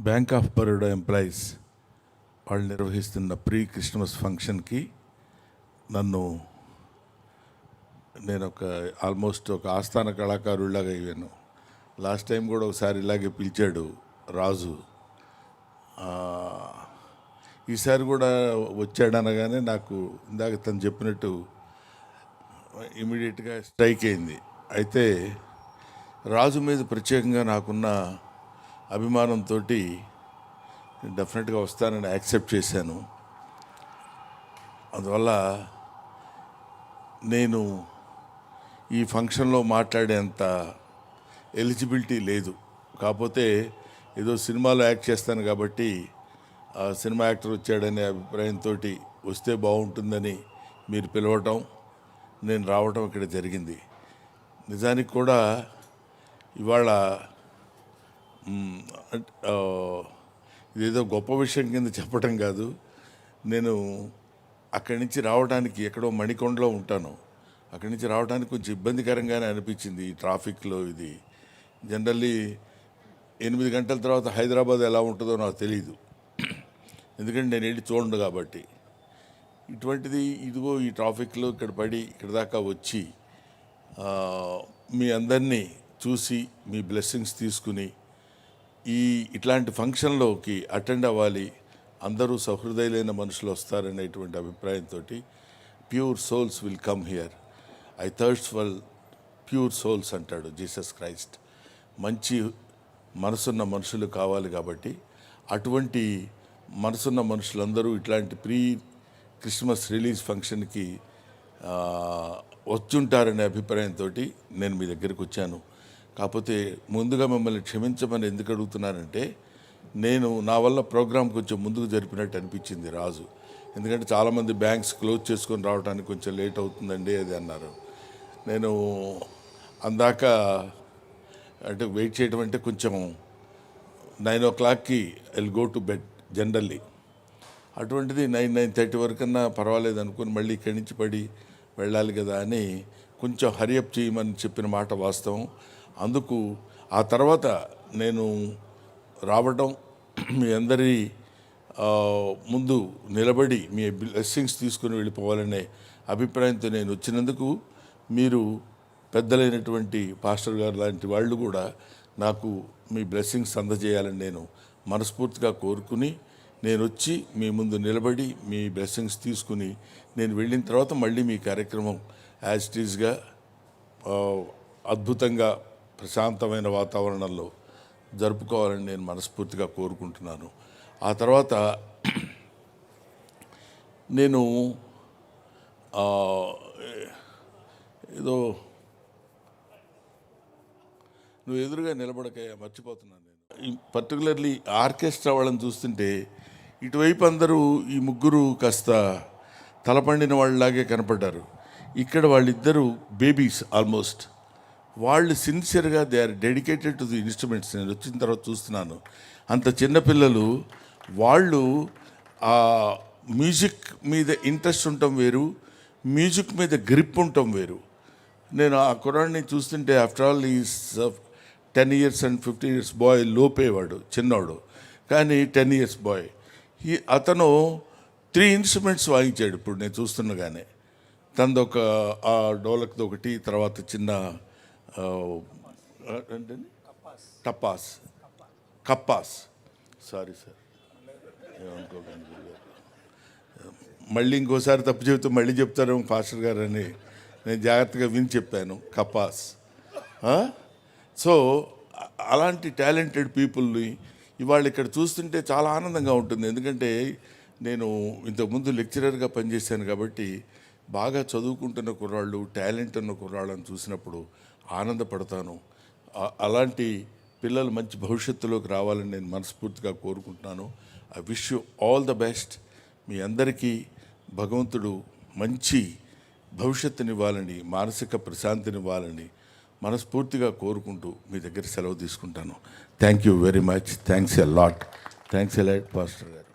Bank of Baroda employees వాళ్ళు నిర్వహిస్తున్న pre Christmas ఫంక్షన్కి నన్ను నేను ఒక ఆల్మోస్ట్ ఒక ఆస్థాన కళాకారుడిలాగా అయ్యాను. లాస్ట్ టైం కూడా ఒకసారి ఇలాగే పిలిచాడు రాజు. ఈసారి కూడా వచ్చాడు అనగానే నాకు ఇందాక తను చెప్పినట్టు ఇమీడియట్గా స్ట్రైక్ అయింది. అయితే రాజు మీద ప్రత్యేకంగా నాకున్న అభిమానంతో డెఫినెట్గా వస్తానని యాక్సెప్ట్ చేశాను. అందువల్ల నేను ఈ ఫంక్షన్లో మాట్లాడేంత ఎలిజిబిలిటీ లేదు. కాకపోతే ఏదో సినిమాలో యాక్ట్ చేస్తాను కాబట్టి ఆ సినిమా యాక్టర్ వచ్చాడనే అభిప్రాయంతో వస్తే బాగుంటుందని మీరు పిలవటం నేను రావటం ఇక్కడ జరిగింది. నిజానికి కూడా ఇవాళ ఇదేదో గొప్ప విషయం కింద చెప్పటం కాదు. నేను అక్కడి నుంచి రావడానికి ఎక్కడో మణికొండలో ఉంటాను. అక్కడి నుంచి రావడానికి కొంచెం ఇబ్బందికరంగానే అనిపించింది ఈ ట్రాఫిక్లో ఇది. జనరల్లీ ఎనిమిది గంటల తర్వాత హైదరాబాద్ ఎలా ఉంటుందో నాకు తెలియదు ఎందుకంటే నేను వెళ్ళి చూడండు కాబట్టి. ఇటువంటిది ఇదిగో ఈ ట్రాఫిక్లో ఇక్కడ పడి ఇక్కడ దాకా వచ్చి మీ అందరినీ చూసి మీ బ్లెస్సింగ్స్ తీసుకుని ఈ ఇట్లాంటి ఫంక్షన్లోకి అటెండ్ అవ్వాలి అందరూ సహృదయులైన మనుషులు వస్తారనేటువంటి అభిప్రాయంతో pure souls will come here. I thirsts for pure souls అంటాడు జీసస్ క్రైస్ట్. మంచి మనసున్న మనుషులు కావాలి కాబట్టి అటువంటి మనసున్న మనుషులందరూ ఇట్లాంటి ప్రీ క్రిస్మస్ రిలీజ్ ఫంక్షన్కి వచ్చుంటారనే అభిప్రాయంతో నేను మీ దగ్గరికి వచ్చాను. కాకపోతే ముందుగా మిమ్మల్ని క్షమించమని ఎందుకు అడుగుతున్నానంటే నేను నా వల్ల ప్రోగ్రాం కొంచెం ముందుకు జరిపినట్టు అనిపించింది రాజు. ఎందుకంటే చాలామంది బ్యాంక్స్ క్లోజ్ చేసుకొని రావడానికి కొంచెం లేట్ అవుతుందండి అది అన్నారు. నేను అందాక అంటే వెయిట్ చేయడం అంటే కొంచెం నైన్ ఓ క్లాక్కి I'll go to bed generally. అటువంటిది నైన్ నైన్ థర్టీ వరకన్నా పర్వాలేదు అనుకుని మళ్ళీ ఇక్కడి నుంచి పడి వెళ్ళాలి కదా అని కొంచెం హరియప్ చేయమని చెప్పిన మాట వాస్తవం. అందుకు ఆ తర్వాత నేను రావటం మీ అందరి ముందు నిలబడి మీ బ్లెస్సింగ్స్ తీసుకుని వెళ్ళిపోవాలనే అభిప్రాయంతో నేను వచ్చినందుకు మీరు పెద్దలైనటువంటి పాస్టర్ గారు లాంటి వాళ్ళు కూడా నాకు మీ బ్లెస్సింగ్స్ అందజేయాలని నేను మనస్ఫూర్తిగా కోరుకుని నేను వచ్చి మీ ముందు నిలబడి మీ బ్లెస్సింగ్స్ తీసుకుని నేను వెళ్ళిన తర్వాత మళ్ళీ మీ కార్యక్రమం యాజ్ ఇట్ ఈజ్గా అద్భుతంగా ప్రశాంతమైన వాతావరణంలో జరుపుకోవాలని నేను మనస్ఫూర్తిగా కోరుకుంటున్నాను. ఆ తర్వాత నేను ఏదో నువ్వు ఎదురుగా నిలబడకయ్యా మర్చిపోతున్నాను నేను. పర్టికులర్లీ ఆర్కెస్ట్రా వాళ్ళని చూస్తుంటే ఇటువైపు అందరూ ఈ ముగ్గురు కాస్త తలపండిన వాళ్ళలాగే కనపడ్డారు. ఇక్కడ వాళ్ళిద్దరూ బేబీస్ ఆల్మోస్ట్. వాళ్ళు సిన్సియర్గా they are dedicated to the instruments నేను వచ్చిన తర్వాత చూస్తున్నాను. అంత చిన్నపిల్లలు వాళ్ళు ఆ మ్యూజిక్ మీద ఇంట్రెస్ట్ ఉండటం వేరు మ్యూజిక్ మీద గ్రిప్ ఉండటం వేరు. నేను ఆ కురాన్ని చూస్తుంటే ఆఫ్టర్ ఆల్ ఈ ten years and fifteen years boy లోపేవాడు చిన్నవాడు కానీ టెన్ ఇయర్స్ బాయ్ ఈ అతను త్రీ ఇన్స్ట్రుమెంట్స్ వాయించాడు. ఇప్పుడు నేను చూస్తుండగానే. తనదొక ఆ డోలక్ది ఒకటి తర్వాత చిన్న ఏంటండి టపాస్. కప్పాస్. Sorry sir. ఏమనుకోకండి మళ్ళీ ఇంకోసారి తప్పు చెబుతూ మళ్ళీ చెప్తారేమో పాస్టర్ గారు అని. నేను జాగ్రత్తగా విని చెప్పాను. కపాస్ సో అలాంటి టాలెంటెడ్ పీపుల్ని ఇవాళ ఇక్కడ చూస్తుంటే చాలా ఆనందంగా ఉంటుంది. ఎందుకంటే నేను ఇంతకుముందు లెక్చరర్గా పనిచేశాను కాబట్టి బాగా చదువుకుంటున్న కుర్రాళ్ళు టాలెంట్ ఉన్న కుర్రాళ్ళని చూసినప్పుడు ఆనందపడతాను. అలాంటి పిల్లలు మంచి భవిష్యత్తులోకి రావాలని నేను మనస్ఫూర్తిగా కోరుకుంటున్నాను. I wish you all the best మీ అందరికీ భగవంతుడు మంచి భవిష్యత్తునివ్వాలని మానసిక ప్రశాంతినివ్వాలని మనస్ఫూర్తిగా కోరుకుంటూ మీ దగ్గర సెలవు తీసుకుంటాను. Thank you very much thanks a lot thanks a lot pastor garu.